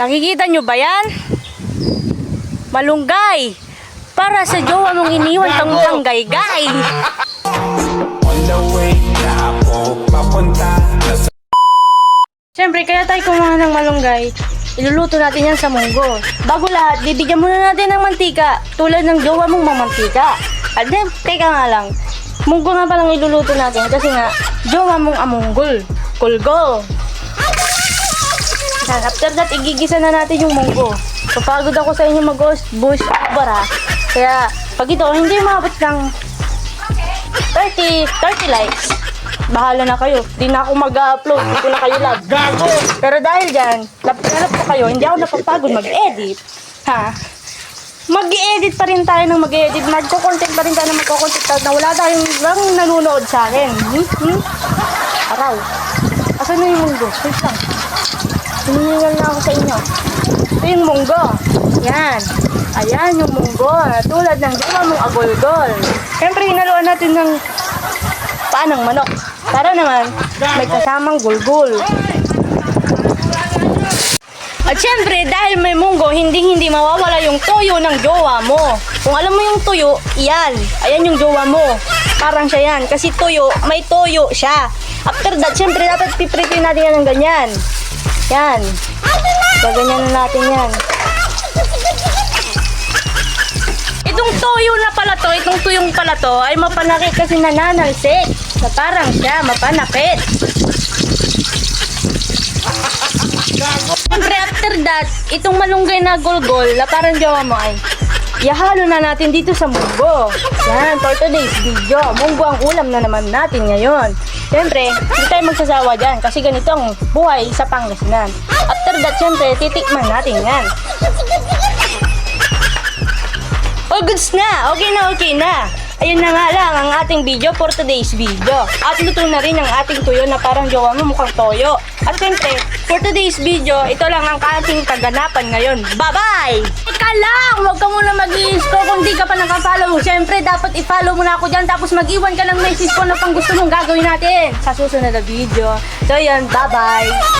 Nakikita nyo ba yan? Malunggay. Para sa jowa mong iniwan tang tanggay-gay. Siyempre, kaya tayo kumuha ng malunggay. Iluluto natin yan sa munggo. Bago lahat, bibigyan muna natin ng mantika. Tulad ng jowa mong mamantika. At then, teka nga lang. Munggo nga palang iluluto natin kasi nga, jowa mong amunggol. Kulgo. Yan, after that, igigisa na natin yung munggo. Papagod ako sa inyo mag-bush bara. Kaya, pag ito, hindi umabot ng 30, 30 likes. Bahala na kayo. Di na ako mag-upload. Hindi ko na kayo love. Gago! Pero dahil dyan, lapit ko kayo, hindi ako napapagod mag-edit. Ha? Mag-edit pa rin tayo ng mag-edit. Magko-content pa rin tayo ng magko-content kahit na wala tayong lang nanonood sa akin. Hmm? Hmm? Araw. Asan na yung munggo? Wait lang. Hinihingal na ako sa inyo. Ito yung munggo. Yan. Ayan yung munggo. Tulad ng ginawa mong agol-gol. Siyempre, hinaluan natin ng paanang manok. Para naman, may kasamang gulgul. At syempre, dahil may munggo, hindi-hindi mawawala yung toyo ng jowa mo. Kung alam mo yung tuyo, yan. Ayan yung jowa mo. Parang siya yan. Kasi tuyo, may toyo siya. After that, syempre, dapat pipritin natin yan ng ganyan. Yan. Gaganyan na natin yan. Itong toyo na pala to, itong tuyong pala to, ay mapanakit kasi nananalsik. Na parang siya, mapanakit. Siyempre after that, itong malunggay na golgol na parang jawa mo ay Ihalo na natin dito sa munggo. Yan, for today's video. Munggo ang ulam na naman natin ngayon. Siyempre, hindi tayo magsasawa dyan kasi ganito ang buhay sa Pangasinan. After that, siyempre, titikman natin yan. All goods na! Okay na, okay na! Ayun na nga lang ang ating video for today's video. At luto na rin ang ating tuyo na parang jowa mo mukhang toyo. At syempre, for today's video, ito lang ang ating kaganapan ngayon. Bye-bye! Ika lang! Huwag ka muna mag scroll kung di ka pa nakafollow. Syempre, dapat i-follow mo na ako dyan tapos mag-iwan ka ng message kung ano pang gusto mong gagawin natin sa susunod na video. So yun, bye-bye!